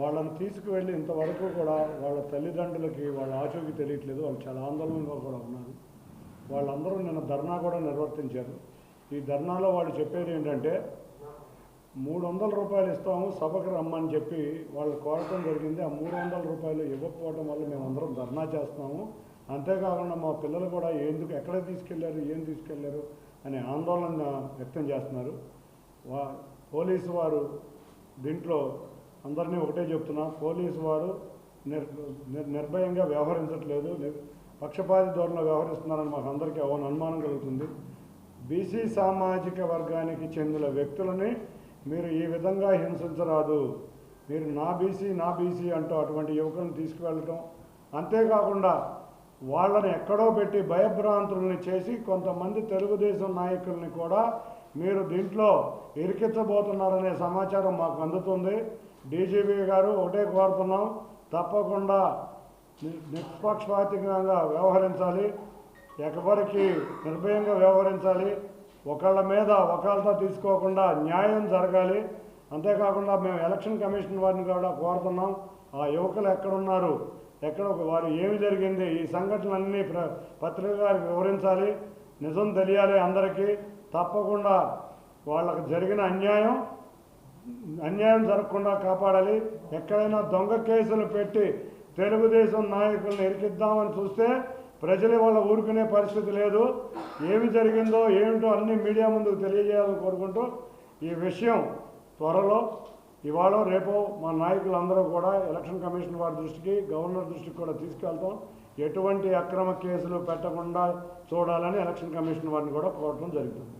వాళ్ళని తీసుకువెళ్ళి ఇంతవరకు కూడా వాళ్ళ తల్లిదండ్రులకి వాళ్ళ ఆచూకీ తెలియట్లేదు. వాళ్ళు చాలా ఆందోళనగా కూడా ఉన్నారు. వాళ్ళందరూ నిన్న ధర్నా కూడా నిర్వర్తించారు. ఈ ధర్నాలో వాళ్ళు చెప్పేది ఏంటంటే మూడు వందల రూపాయలు ఇస్తాము సభకు రమ్మని చెప్పి వాళ్ళు కోరటం జరిగింది. ఆ మూడు వందల రూపాయలు ఇవ్వకపోవడం వల్ల మేము అందరం ధర్నా చేస్తాము అంతేకాకుండా మా పిల్లలు కూడా ఎందుకు ఎక్కడ తీసుకెళ్ళారు ఏం తీసుకెళ్ళారు అనే ఆందోళన వ్యక్తం చేస్తున్నారు. వా పోలీసు వారు దీంట్లో అందరినీ ఒకటే చెప్తున్నా పోలీసు వారు నిర్ నిర్- నిర్భయంగా వ్యవహరించట్లేదు. పక్షపాతి ధోరణిలో వ్యవహరిస్తున్నారని మాకు అందరికీ అవన అనుమానం కలుగుతుంది. బీసీ సామాజిక వర్గానికి చెందిన వ్యక్తులని మీరు ఈ విధంగా హింసించరాదు. మీరు నా బీసీ నా బీసీ అంటూ అటువంటి యువకులను తీసుకువెళ్ళటం. అంతేకాకుండా వాళ్ళని ఎక్కడో పెట్టి భయభ్రాంతుల్ని చేసి కొంతమంది తెలుగుదేశం నాయకుల్ని కూడా మీరు దీంట్లో ఇరికించబోతున్నారనే సమాచారం మాకు అందుతుంది. డీజీపీ గారు ఒకటే కోరుతున్నాం తప్పకుండా నిష్పక్షపాతంగా వ్యవహరించాలి. ఎవరికి నిర్భయంగా వ్యవహరించాలి. ఒకళ్ళ మీద ఒకళ్ళతో తీసుకోకుండా న్యాయం జరగాలి. అంతేకాకుండా మేము ఎలక్షన్ కమిషన్ వారిని కూడా కోరుతున్నాం. ఆ యువకులు ఎక్కడున్నారు? ఎక్కడ వారు ఏమి జరిగింది? ఈ సంఘటనలన్నీ ప్ర పత్రిక గారికి వివరించాలి. నిజం తెలియాలి అందరికీ. తప్పకుండా వాళ్ళకు జరిగిన అన్యాయం అన్యాయం జరగకుండా కాపాడాలి. ఎక్కడైనా దొంగ కేసులు పెట్టి తెలుగుదేశం నాయకులను ఎరికిద్దామని చూస్తే ప్రజలు వాళ్ళ ఊరుకునే పరిస్థితి లేదు. ఏమి జరిగిందో ఏమిటో అన్ని మీడియా ముందుకు తెలియజేయాలని కోరుకుంటూ ఈ విషయం త్వరలో ఇవాళ రేపు మా నాయకులందరూ కూడా ఎలక్షన్ కమిషన్ వారి దృష్టికి గవర్నర్ దృష్టికి కూడా తీసుకెళ్తాం. ఎటువంటి అక్రమ కేసులు పెట్టకుండా చూడాలని ఎలక్షన్ కమిషన్ వారిని కూడా కోరటం జరుగుతుంది.